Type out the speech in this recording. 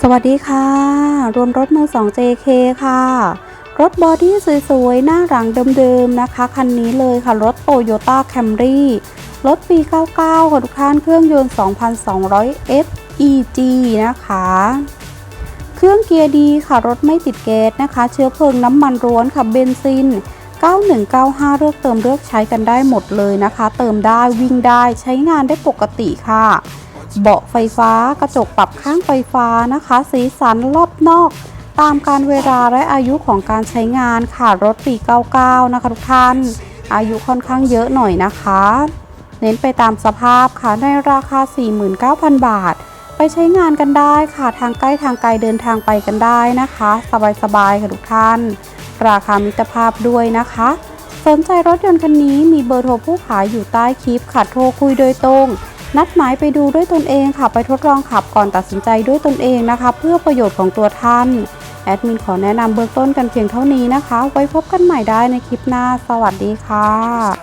สวัสดีค่ะ รวมรถมือ2 JK ค่ะ รถบอดี้สวยๆ หน้าหลังเดิมๆ นะคะ คันนี้เลยค่ะ รถ Toyota Camry รถปี 99ค่ะทุกท่านเครื่องยนต์ 2,200 FEG นะคะ เครื่องเกียร์ดีค่ะ รถไม่ติดแก๊สนะคะ เชื้อเพลิงน้ำมันร้อนค่ะ เบนซิน 9195 เลือกเติมเลือกใช้กันได้หมดเลยนะคะ เติมได้วิ่งได้ใช้งานได้ปกติค่ะ เบาะไฟฟ้ากระจกปรับข้างไฟฟ้านะคะ สีสันรอบนอก ตามการเวลาและอายุของการใช้งานค่ะรถปี 99 นะคะทุกท่าน อายุค่อนข้างเยอะหน่อยนะคะ เน้นไปตามสภาพค่ะในราคา 49,000 บาท ไปใช้งานกันได้ค่ะทางใกล้ทางไกลเดินทางไปกันได้นะคะ สบายๆค่ะทุกท่าน ราคามิตรภาพด้วยนะคะสนใจรถยนต์คันนี้มีเบอร์โทรผู้ขายอยู่ใต้คลิปค่ะ โทรคุยโดยตรง นัดหมายไปดูด้วยตนเองค่ะไปทดลองขับก่อนตัดสินใจด้วยตนเองนะคะ เพื่อประโยชน์ของตัวท่าน แอดมินขอแนะนำเบื้องต้นกันเพียงเท่านี้นะคะ ไว้พบกันใหม่ได้ในคลิปหน้า สวัสดีค่ะ